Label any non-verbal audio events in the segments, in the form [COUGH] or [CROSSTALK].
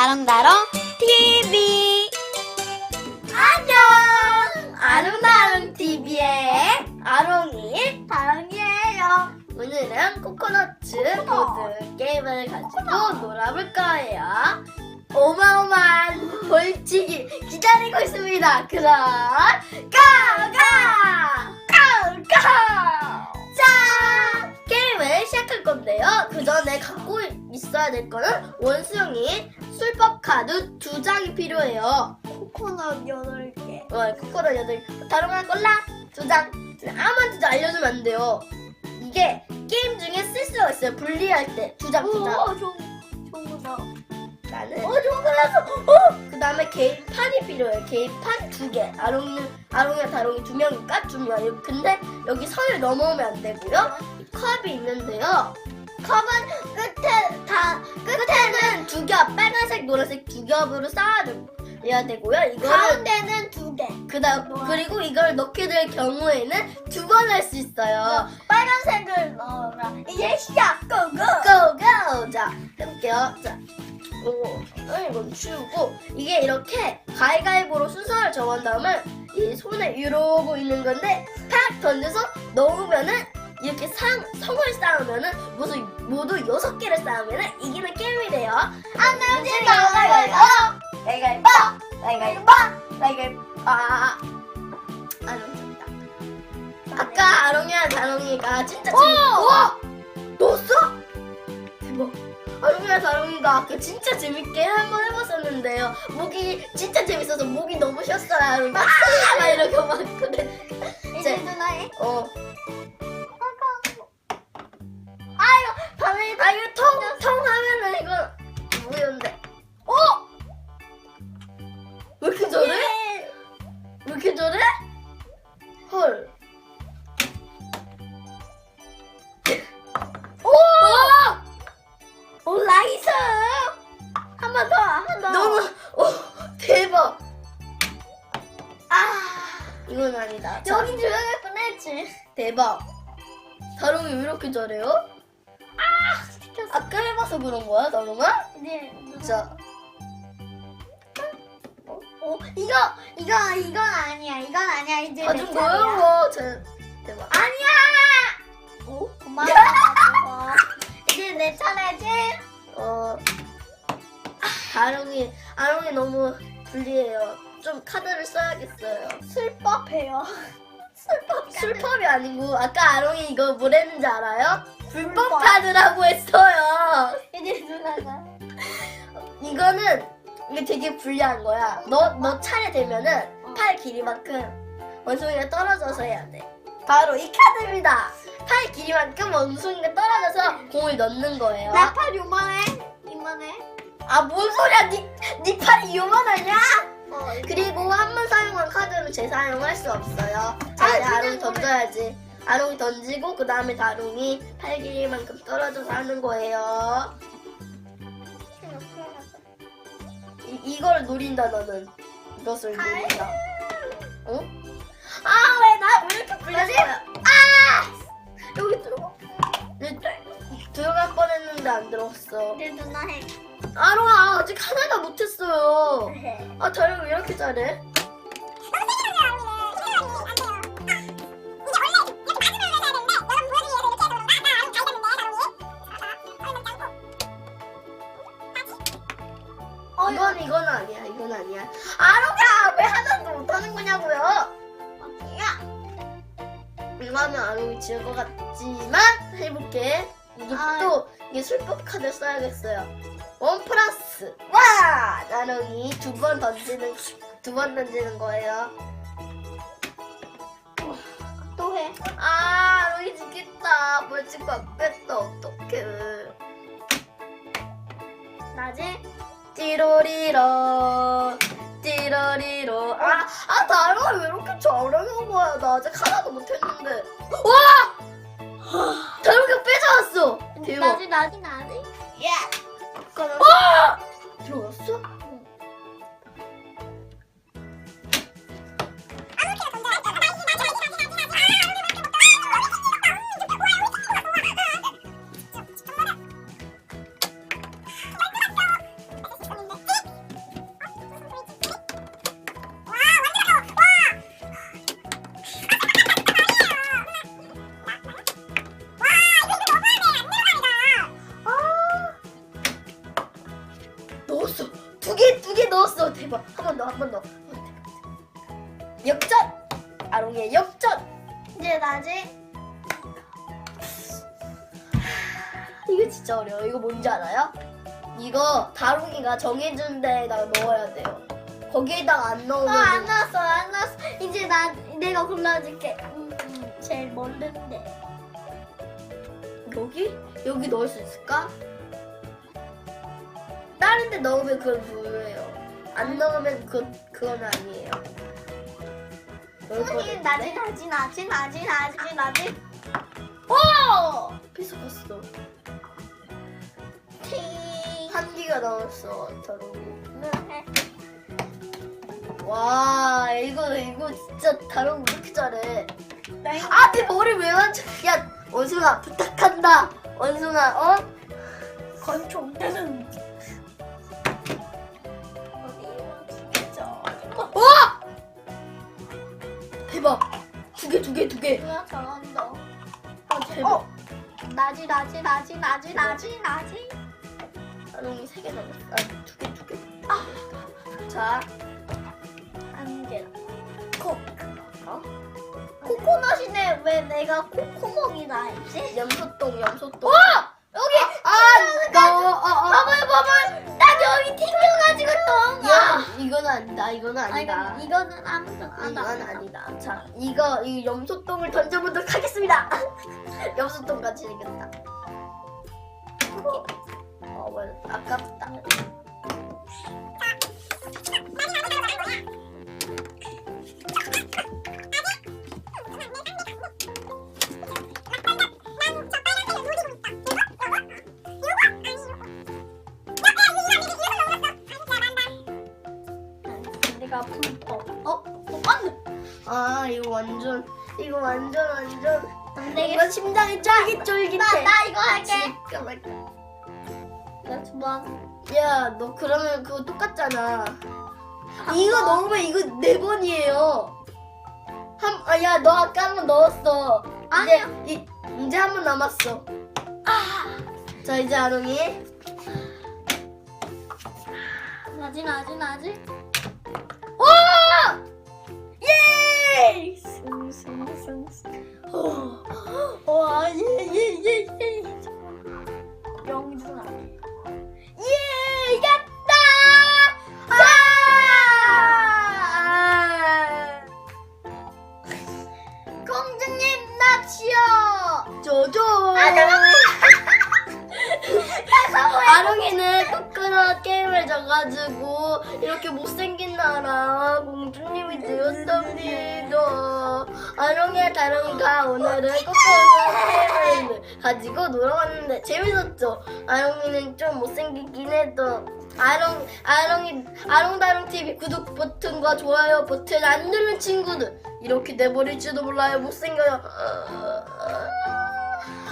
아름다롱 TV 안녕! 아름다운 TV의 아롱이 다롱이에요. 오늘은 코코넛츠 보드 게임을 가지고 놀아볼 거예요. 어마어마한 벌칙이 기다리고 있습니다. 그럼 가! 가! 가! 가! 시작할 건데요. 그 전에 갖고 있어야 될 거는 원수용이 술법 카드 두 장이 필요해요. 코코넛 8개 어, 코코넛 여덟 다른 하나 골라 두 장. 아무한테도 알려주면 안 돼요. 이게 게임 중에 쓸 수가 있어요. 분리할 때 두 장, 두 장. 오 좋은 좋은 거다 나는 어 좋은 거 났어. 어. 그 다음에 개인판이 필요해요. 개인판 두 개. 아롱이는 아롱이랑 다롱이 두 명이니까 두 명. 근데 여기 선을 넘어오면 안 되고요. 컵이 있는데요. 컵은 끝에 다 끝에는 두 겹, 빨간색, 노란색 두 겹으로 쌓아야 되고요. 이거는 가운데는 두 개 그다음 그리고 이걸 넣게 될 경우에는 두 번 할 수 있어요. 빨간색을 넣어라 이제 시작 고고 고고 자 해볼게요. 자, 오, 이건 치우고 이게 이렇게 가위가위보로 순서를 정한 다음에 이 손에 이러고 있는 건데 팍 던져서 넣으면은 이렇게 상, 성을 쌓으면은 모두 모두 여섯 개를 쌓으면은 이기는 게임이 돼요. 안 내면 가위가위보 가위가위보 가위가위보 가위가위보 아, 안 움직인다. 아까 아롱이랑 다롱이가 진짜 재밌... 우와! 넣었어? 대박. 아롱이랑 다롱이가 아까 진짜 재밌게 한번 해봤었는데요. 목이 진짜 재밌어서 목이 너무 쉬었어요. 아롱이가 막 이렇게 막 그래. 이제 누나 해 어. 대박. 다롱이 왜 이렇게 잘해요? 아, 아까 해봐서 그런 거야, 다롱아? 이제 자, 오 이거 이거 이건 아니야 이건 아니야 이제 아, 내좀 차례야. 제, 대박. 아니야 오 고마워 고마워. 이제 내 차례지 어, 아, 아롱이, 아롱이 너무 불리해요. 좀 카드를 써야겠어요. 술법해요 술법 술법이 아니고, 아까 아롱이 이거 뭘 했는지 알아요? 불법. 카드라고 했어요. 이제 누나가 이거는, 이게 되게 불리한 거야. 너, 너 차례 되면은, 팔 길이만큼 원숭이가 떨어져서 해야 돼. 바로 이 카드입니다. 팔 길이만큼 원숭이가 떨어져서 공을 넣는 거예요. 나팔 요만해 이만해 아, 뭔 소리야? 니, 니 팔이 요만하냐? 그리고 한 번 사용한 카드는 재사용할 수 없어요. 자, 아, 아롱이 그냥 던져야지. 아롱이 던지고 그 다음에 다롱이 팔 길이만큼 떨어져서 하는 거예요. 이, 이걸 노린다 너는. 이것을 팔? 노린다. 어? 아, 왜 나 왜 이렇게 거야? 아! 여기 들어가. 네, 들어갈 뻔했는데 안 들어갔어. 이제 누나 해 아롱아 아직 하나도 못했어요. [LAUGHS] 아 다롱 왜 이렇게 잘해? 어, 이건 이건 아니야 이건 아니야. 아롱아 왜 하나도 못하는 거냐고요? 이거는 아롱이 지을 것 같지만 해볼게. 이게 아. 또 이게 술법 카드 써야겠어요. 원 플러스 와 아롱이 두번 던지는 두 번 던지는 거예요. 또 해. 아 아롱이 지겠다. 벌칙 안 뺐다 어떡해. 나지? 띠로리로 띠로리로 아, 아 다롱아 왜 이렇게 잘하는 거야 나 아직 하나도 못했는데 와 [GASPS] 다롱이가 뺏어왔어 대박 나지 나지 나 뒤집어. 한번 더, 한 번 더. 역전! 아롱이의 역전! 이제 나지? 이거 진짜 어려워. 이거 뭔지 알아요? 이거 다롱이가 정해준 데에다가 넣어야 돼요. 거기에다가 안 어, 넣으면 안 나왔어, 안 나왔어. 이제 나, 내가 골라줄게. 음, 음, 제일 멀른데. 여기? 여기 넣을 수 있을까? 다른 데 넣으면 그건 무효예요. 안 넣으면 그, 그건 아니에요. 넣을 뻔했는데? 나지, 나지, 나지, 나지, 나지, 나지. 오! 비속았어. 팅. 한 기가 넣었어, 다롱이. 네. 와, 이거, 이거 진짜 다롱이 왜 이렇게 잘해? 네. 아, 내 머리 왜 만져? 야, 원숭아, 부탁한다. 원숭아, 어? 권총. 와! 대박. 두 개, 두 개, 두 개. 뭐야, 잘한다. 아, 대박. 어. 나지, 나지, 나지, 나지, 나지, 나지. 아롱이 세 개 남았어. 아, 두 개, 두 개. 아. 자, 안 돼. 코. 어? 코코넛이네. 왜 내가 코코먹이나 했지? 염소똥, 염소똥. 여기! 아, 너, 어, 어. 봐봐요, 봐봐요. 나 여기 튕겨가지고 똥. 야, 이건 아니다. 이건 아니다. 아니, 이거는 아무도 안 이건 와. 아니다. 자, 이거 이 염소똥을 던져보도록 하겠습니다. [LAUGHS] 염소똥 같이 생겼다. 어, 뭐 아깝다. 완전, 이거 완전 완전. 안 되겠어. 뭔가 심장이 쫄깃쫄깃해. 나, 나 이거 할게. 잠깐만. 나 좋아. 야, 너 그러면 그거 똑같잖아. 이거 넣으면 이거 네 번이에요. 한, 아, 야, 너 아까 한 번 넣었어. 아니야. 이제, 이, 이제 한 번 남았어. 자, 이제 아롱이. 나지, 나지, 나지. 오! 예! 나라 공주님이 되었답니다. 아롱이와 다롱이가 오늘은 코코넛 게임을 가지고 놀러 왔는데 재밌었죠? 아롱이는 좀 못생기긴 해도 아롱 아롱이 아롱다롱 TV 구독 버튼과 좋아요 버튼 안 누른 친구들 이렇게 돼버릴지도 몰라요 못생겨요.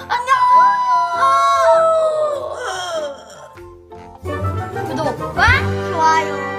안녕. 구독과 좋아요.